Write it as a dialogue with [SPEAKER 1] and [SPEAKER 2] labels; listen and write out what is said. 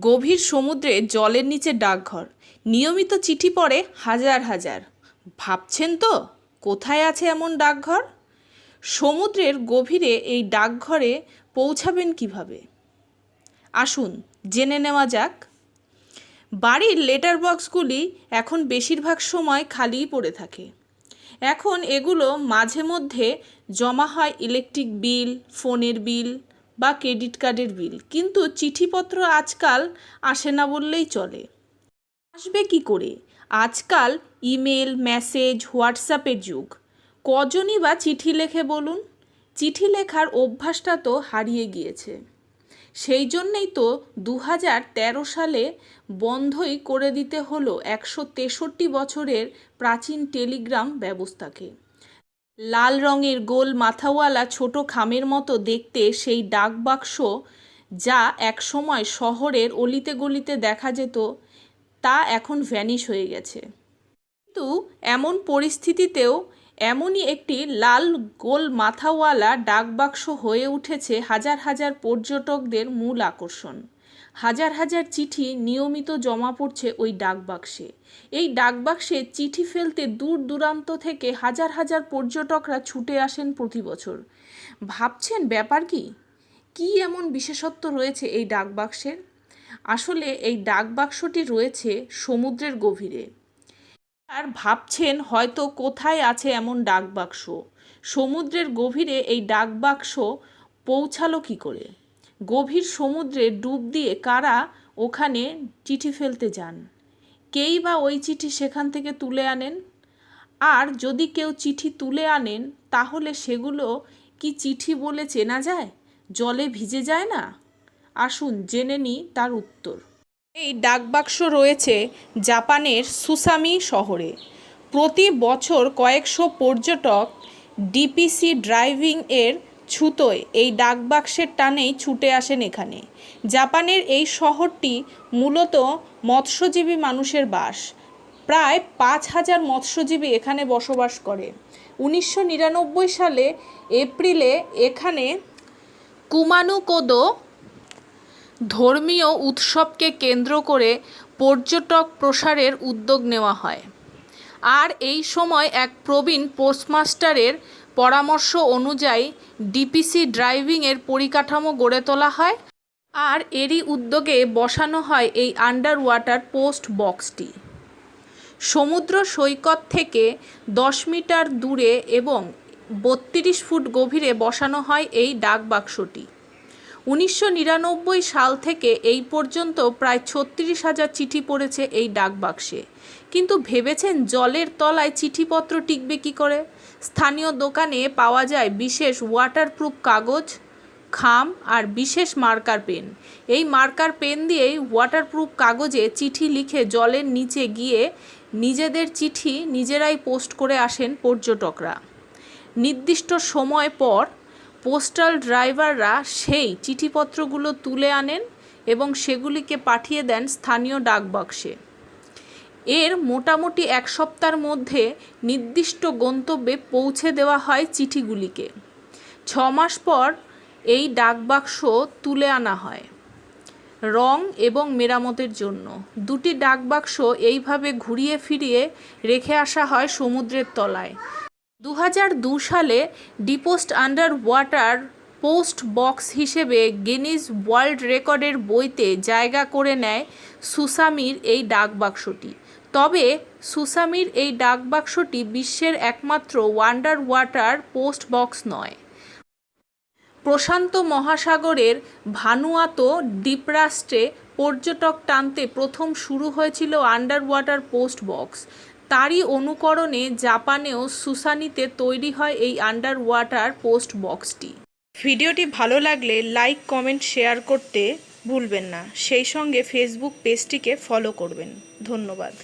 [SPEAKER 1] গভীর সমুদ্রে জলের নিচে ডাকঘর। নিয়মিত চিঠি পড়ে হাজার হাজার। ভাবছেন তো, কোথায় আছে এমন ডাকঘর? সমুদ্রের গভীরে এই ডাকঘরে পৌঁছাবেন কীভাবে? আসুন, জেনে নেওয়া যাক। বাড়ির লেটার বক্সগুলি এখন বেশিরভাগ সময় খালিই পড়ে থাকে। এখন এগুলো মাঝে মধ্যে জমা হয় ইলেকট্রিক বিল, ফোনের বিল বা ক্রেডিট কার্ডের বিল। কিন্তু চিঠিপত্র আজকাল আসে না বললেই চলে। আসবে কি করে? আজকাল ইমেল, মেসেজ, হোয়াটসঅ্যাপের যুগ। কজনই বা চিঠি লেখে বলুন? চিঠি লেখার অভ্যাসটা তো হারিয়ে গিয়েছে। সেই জন্যেই তো দু হাজার তেরো সালে বন্ধই করে দিতে হলো একশো তেষট্টি বছরের প্রাচীন টেলিগ্রাম ব্যবস্থাকে। লাল রঙের গোল মাথাওয়ালা ছোট খামের মতো দেখতে সেই ডাকবাক্স যা একসময় শহরের অলিতে গলিতে দেখা যেত, তা এখন ভ্যানিশ হয়ে গেছে। কিন্তু এমন পরিস্থিতিতেও এমনই একটি লাল গোল মাথাওয়ালা ডাকবাক্স হয়ে উঠেছে হাজার হাজার পর্যটকদের মূল আকর্ষণ। হাজার হাজার চিঠি নিয়মিত জমা পড়ছে ওই ডাকবাক্সে। এই ডাকবাক্সে চিঠি ফেলতে দূর দূরান্ত থেকে হাজার হাজার পর্যটকরা ছুটে আসেন প্রতি বছর। ভাবছেন ব্যাপার কি? কী এমন বিশেষত্ব রয়েছে এই ডাকবাক্সের? আসলে এই ডাকবাক্সটি রয়েছে সমুদ্রের গভীরে। আর ভাবছেন হয়তো কোথায় আছে এমন ডাকবাক্স। সমুদ্রের গভীরে এই ডাকবাক্স পৌঁছালো কী করে? গভীর সমুদ্রে ডুব দিয়ে কারা ওখানে চিঠি ফেলতে যান? কেই বা ওই চিঠি সেখান থেকে তুলে আনেন? আর যদি কেউ চিঠি তুলে আনেন, তাহলে সেগুলো কি চিঠি বলে চেনা যায়? জলে ভিজে যায় না? আসুন জেনে নিই তার উত্তর। এই ডাকবাক্স রয়েছে জাপানের সুসামি শহরে। প্রতি বছর কয়েকশো পর্যটক ডিপিসি ড্রাইভিং এর ছুতোয়, এই ডাকবাক্সের টানেই ছুটে আসেন এখানে। জাপানের এই শহরটি মূলত মৎস্যজীবী মানুষের বাস। প্রায় পাঁচ হাজার মৎস্যজীবী এখানে বসবাস করে। উনিশশো নিরানব্বই সালে এপ্রিলে এখানে কুমানুকোদো ধর্মীয় উৎসবকে কেন্দ্র করে পর্যটক প্রসারের উদ্যোগ নেওয়া হয়। আর এই সময় এক প্রবীণ পোস্টমাস্টারের পরামর্শ অনুযায়ী ডিপিসি ড্রাইভিংয়ের পরিকাঠামো গড়ে তোলা হয় আর এরই উদ্যোগে বসানো হয় এই আন্ডার ওয়াটার পোস্ট বক্সটি। সমুদ্র সৈকত থেকে দশ মিটার দূরে এবং বত্রিশ ফুট গভীরে বসানো হয় এই ডাকবাক্সটি উনিশশো নিরানব্বই সাল থেকে এই পর্যন্ত প্রায় ছত্রিশ হাজার চিঠি পড়েছে এই ডাকবাক্সে কিন্তু ভেবেছেন জলের তলায় চিঠিপত্র টিকবে কি করে? স্থানীয় দোকানে পাওয়া যায় বিশেষ ওয়াটারপ্রুফ কাগজ, খাম আর বিশেষ মার্কার পেন। এই মার্কার পেন দিয়েই ওয়াটারপ্রুফ কাগজে চিঠি লিখে জলের নিচে গিয়ে নিজেদের চিঠি নিজেরাই পোস্ট করে আসেন পর্যটকরা। নির্দিষ্ট সময় পর পোস্টাল ড্রাইভাররা সেই চিঠিপত্রগুলো তুলে আনেন এবং সেগুলিকে পাঠিয়ে দেন স্থানীয় ডাকবাক্সে। এর মোটামুটি এক সপ্তাহের মধ্যে নির্দিষ্ট গন্তব্যে পৌঁছে দেওয়া হয় চিঠিগুলিকে। ছ মাস পর এই ডাকবাক্স তুলে আনা হয়। রং এবং মেরামতের জন্য। দুটি ডাকবাক্স এইভাবে ঘুরিয়ে ফিরিয়ে রেখে আসা হয় সমুদ্রের তলায়। দু সালে deepest under water post box হিসেবে গিনিজ ওয়ার্ল্ড রেকর্ডের বইতে জায়গা করে নেয় সুসামির এই ডাকবাক্সটি। তবে সুসামির এই ডাকবাক্সটি বিশ্বের একমাত্র ওয়ান্ডার ওয়াটার পোস্ট বক্স নয়। প্রশান্ত মহাসাগরের ভানুয়াতো দ্বীপরাষ্ট্রে পর্যটক টানতে প্রথম শুরু হয়েছিল আন্ডার ওয়াটার পোস্ট বক্স। তারই অনুকরণে জাপানেও সুসানিতে তৈরি হয় এই আন্ডার ওয়াটার পোস্ট বক্সটি। ভিডিওটি ভালো লাগলে লাইক, কমেন্ট, শেয়ার করতে ভুলবেন না। সেই সঙ্গে ফেসবুক পেজটিকে ফলো করবেন। ধন্যবাদ।